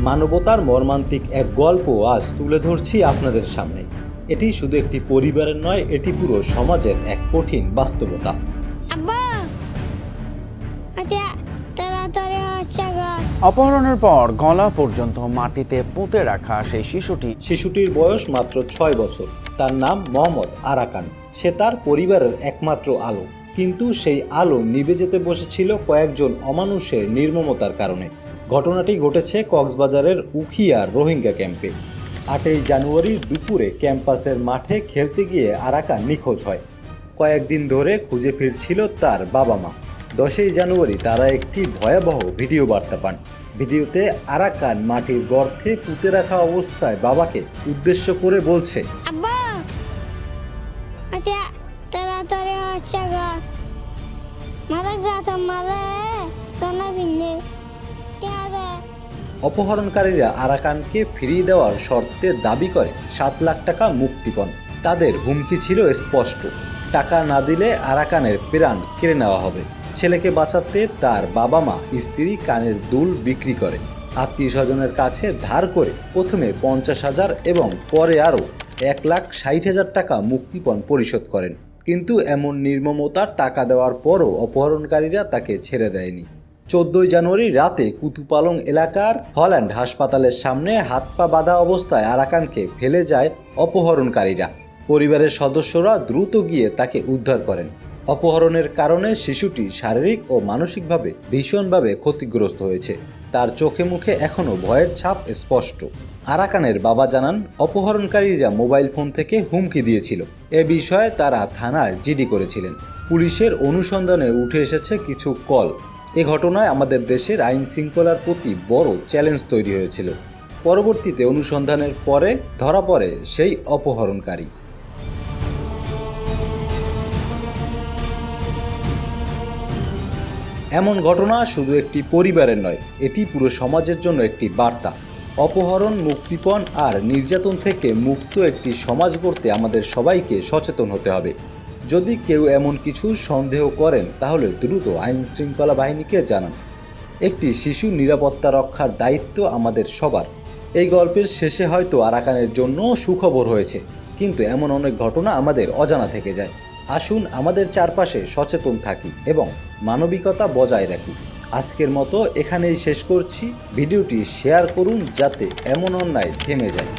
মানবতার মর্মান্তিক এক গল্প আজ তুলে ধরছি আপনাদের সামনে। এটি শুধু একটি পরিবারের নয় এটি পুরো সমাজের এক কঠিন বাস্তবতা। আব্বা! আচ্ছা অপহরণের পর গলা পর্যন্ত মাটিতে পুঁতে রাখা সেই শিশুটি শিশুটির বয়স মাত্র ছয় বছর। তার নাম মোহাম্মদ আরাকান। সে তার পরিবারের একমাত্র আলো। কিন্তু সেই আলো নিভে যেতে বসেছিল কয়েকজন অমানুষের নির্মমতার কারণে। ঘটনাটি ঘটেছে কক্সবাজারের উখিয়ার রোহিঙ্গা ক্যাম্পে। আটই জানুয়ারি দুপুরে ক্যাম্পাসের মাঠে খেলতে গিয়ে আরাকান নিখোঁজ হয়। কয়েকদিন ধরে খুঁজে ফিরছিল তার বাবা মা। দশই জানুয়ারি তারা একটি ভয়াবহ ভিডিও বার্তা পান। ভিডিওতে আরাকান মাটির গর্তে পুঁতে রাখা অবস্থায় বাবাকে উদ্দেশ্য করে বলছে হচ্ছে গা মারা গা তো মারা সোনা ভিন্নে কে হবে। অপহরণকারীরা আরাকানকে ফিরিয়ে দেওয়ার শর্তে দাবি করে সাত লাখ টাকা মুক্তিপণ। তাদের হুমকি ছিল স্পষ্ট। টাকা না দিলে আরাকানের প্রাণ কেড়ে নেওয়া হবে। ছেলেকে বাঁচাতে তার বাবা মা স্ত্রী কানের দুল বিক্রি করে। আত্মীয় স্বজনের কাছে ধার করে প্রথমে পঞ্চাশ হাজার এবং পরে আরও এক লাখ ষাট হাজার টাকা মুক্তিপণ পরিশোধ করেন। কিন্তু এমন নির্মমতা টাকা দেওয়ার পরও অপহরণকারীরা তাকে ছেড়ে দেয়নি। চোদ্দই জানুয়ারি রাতে কুতুপালং এলাকার হল্যান্ড হাসপাতালের সামনে হাত পা বাঁধা অবস্থায় আরাকানকে ফেলে যায় অপহরণকারীরা। পরিবারের সদস্যরা দ্রুত গিয়ে তাকে উদ্ধার করেন। অপহরণের কারণে শিশুটি শারীরিক ও মানসিকভাবে ভীষণভাবে ক্ষতিগ্রস্ত হয়েছে। তার চোখে মুখে এখনও ভয়ের ছাপ স্পষ্ট। আরাকানের বাবা জানান, অপহরণকারীরা মোবাইল ফোন থেকে হুমকি দিয়েছিল। এ বিষয়ে তারা থানার জিডি করেছিলেন। পুলিশের অনুসন্ধানে উঠে এসেছে কিছু কল। এ ঘটনায় আমাদের দেশের আইন শৃঙ্খলার প্রতি বড় চ্যালেঞ্জ তৈরি হয়েছিল। পরবর্তীতে অনুসন্ধানের পরে ধরা পড়ে সেই অপহরণকারী। এমন ঘটনা শুধু একটি পরিবারের নয়, এটি পুরো সমাজের জন্য একটি বার্তা। অপহরণ, মুক্তিপণ আর নির্যাতন থেকে মুক্ত একটি সমাজ গড়তে আমাদের সবাইকে সচেতন হতে হবে। যদি কেউ এমন কিছু সন্দেহ করেন, তাহলে দ্রুত আইন শৃঙ্খলা বাহিনীকে জানান। একটি শিশু নিরাপত্তা রক্ষার দায়িত্ব আমাদের সবার। এই গল্পের শেষে হয়তো আরাকানের জন্য সুখবর হয়েছে, কিন্তু এমন অনেক ঘটনা আমাদের অজানা থেকে যায়। আসুন আমাদের চারপাশে সচেতন থাকি এবং মানবিকতা বজায় রাখি। আজকের মতো এখানেই শেষ করছি। ভিডিওটি শেয়ার করুন যাতে এমন অন্যায় থেমে যায়।